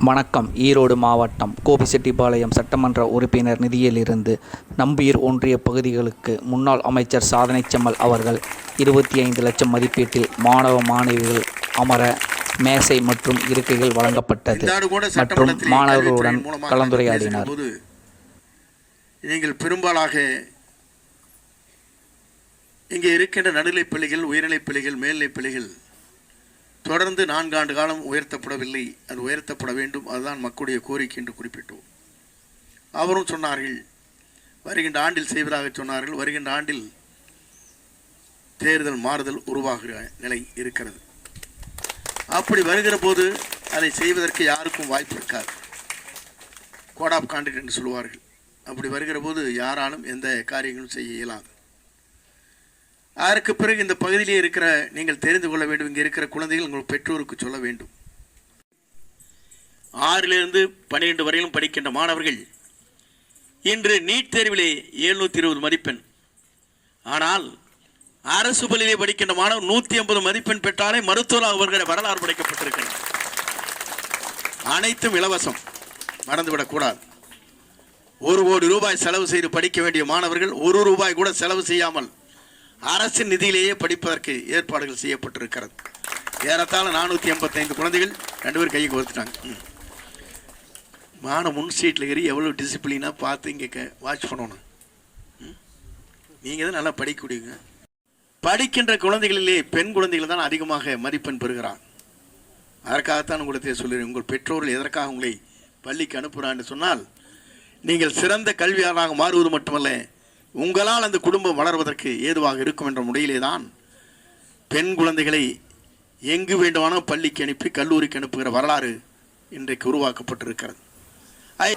வணக்கம். ஈரோடு மாவட்டம் கோபிச்செட்டிப்பாளையம் சட்டமன்ற உறுப்பினர் நிதியிலிருந்து நம்பியூர் ஒன்றிய பகுதிகளுக்கு முன்னாள் அமைச்சர் சாதனை செம்மல் அவர்கள் இருபத்தி ஐந்து லட்சம் மதிப்பீட்டில் மாணவ மாணவிகள் அமர மேசை மற்றும் இருக்கைகள் வழங்கப்பட்டது மற்றும் மாணவர்களுடன் கலந்துரையாடினார். நீங்கள் பெரும்பாலாக இங்கே இருக்கின்ற நடுநிலைப் பள்ளிகள் உயர்நிலைப் பள்ளிகள் மேல்நிலைப் பள்ளிகள் தொடர்ந்து நான்காண்டு காலம் உயர்த்தப்படவில்லை. அது உயர்த்தப்பட வேண்டும். அதுதான் மக்களுடைய கோரிக்கை என்று குறிப்பிட்டோம். அவரும் சொன்னார்கள். வருகின்ற ஆண்டில் செய்வதாக சொன்னார்கள். வருகின்ற ஆண்டில் தேர்தல் மாறுதல் உருவாகிற நிலை இருக்கிறது. அப்படி வருகிற போது அதை செய்வதற்கு யாருக்கும் வாய்ப்பு இருக்காது. கோட் ஆஃப் கான்டக்ட் என்று சொல்லுவார்கள். அப்படி வருகிற போது யாராலும் எந்த காரியங்களும் செய்ய இயலாது. அதற்கு பிறகு இந்த பகுதியிலே இருக்கிற நீங்கள் தெரிந்து கொள்ள வேண்டும். இங்கே இருக்கிற குழந்தைகள் உங்கள் பெற்றோருக்கு சொல்ல வேண்டும். ஆறிலிருந்து பன்னிரெண்டு வரையிலும் படிக்கின்ற மாணவர்கள் இன்று நீட் தேர்விலே எழுநூற்றி இருபது மதிப்பெண். ஆனால் அரசு பள்ளியிலே படிக்கின்ற மாணவர் நூற்றி ஐம்பது மதிப்பெண் பெற்றாலே மருத்துவராக வருகிற வரலாறு படைக்கப்பட்டிருக்கிறது. அனைத்தும் இலவசம். மறந்துவிடக்கூடாது ஒரு கோடி ரூபாய் செலவு செய்து படிக்க வேண்டிய மாணவர்கள் ஒரு ரூபாய் கூட செலவு செய்யாமல் அரசு நிதியிலேயே படிப்பதற்கு ஏற்பாடுகள் செய்யப்பட்டிருக்கிறது. ஏறத்தாழ நானூற்றி எண்பத்தைந்து குழந்தைகள் ரெண்டு பேரும் கையை கொடுத்துட்டாங்க ம். மான முன் சீட்டில் ஏறி எவ்வளோ டிசிப்ளினாக பார்த்து இங்கே வாட்ச் பண்ணணும். நீங்கள் தான் நல்லா படிக்கக்கூடியங்க படிக்கின்ற குழந்தைகளிலே பெண் குழந்தைகள் தான் அதிகமாக மதிப்பெண் பெறுகிறான். அதற்காகத்தான் உங்களுக்கு சொல்லுறேன் உங்கள் பெற்றோர்கள் எதற்காக உங்களை பள்ளிக்கு அனுப்புகிறான்னு சொன்னால் நீங்கள் சிறந்த கல்வியாளராக மாறுவது மட்டுமல்ல உங்களால் அந்த குடும்பம் வளர்வதற்கு ஏதுவாக இருக்கும் என்ற முறையிலே தான் பெண் குழந்தைகளை எங்கு வேண்டுமானோ பள்ளிக்கு அனுப்பி கல்லூரிக்கு அனுப்புகிற வரலாறு இன்றைக்கு உருவாக்கப்பட்டிருக்கிறது. ஐ-